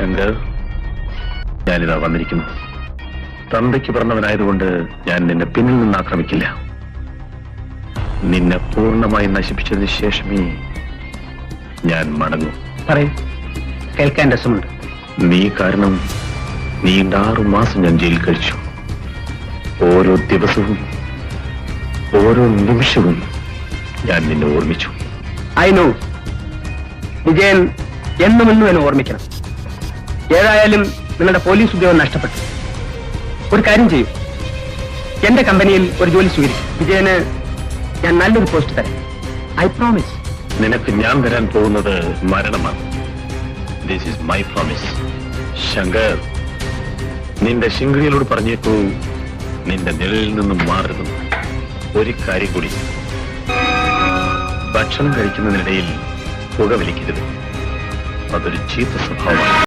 ശങ്കർ ഞാനിതാ വന്നിരിക്കുന്നു. തന്തയ്ക്ക് പറഞ്ഞവനായതുകൊണ്ട് ഞാൻ നിന്നെ പിന്നിൽ നിന്ന് ആക്രമിക്കില്ല. നിന്നെ പൂർണമായി നശിപ്പിച്ചതിന് ശേഷമേ ഞാൻ മടങ്ങും. പറയൂ. കേൾക്കാൻ രസമുണ്ട്. നീ കാരണം നീണ്ട ആറു മാസം ഞാൻ ജയിലിൽ കഴിച്ചു. ഓരോ ദിവസവും ഓരോ നിമിഷവും ഞാൻ നിന്നെ ഓർമ്മിച്ചു. I know. വിജയൻ എന്നും എന്നും എന്നെ ഓർമ്മിക്കണം. ഏതായാലും നിങ്ങളുടെ പോലീസ് ഉദ്യോഗം നഷ്ടപ്പെട്ടു. ഒരു കാര്യം ചെയ്യും. എന്റെ കമ്പനിയിൽ ഒരു ജോലി സ്വീകരിക്കും. വിജയന് ഞാൻ നല്ലൊരു പോസ്റ്റ് തരാം. ഐ പ്രോമിസ് നിനക്ക് ഞാൻ തരാൻ പോകുന്നത് മരണമാണ്. This is my promise Shankar നിന്റെ ശിങ്കിളികളോട് പറഞ്ഞേക്കൂ നിന്റെ നിഴലിൽ നിന്നും മാറരുത്. ഒരു കാര്യം കൂടി. ഭക്ഷണം കഴിക്കുന്നതിനിടയിൽ പുക വലിക്കരുത് അതൊരു ചീത്ത സ്വഭാവമാണ്.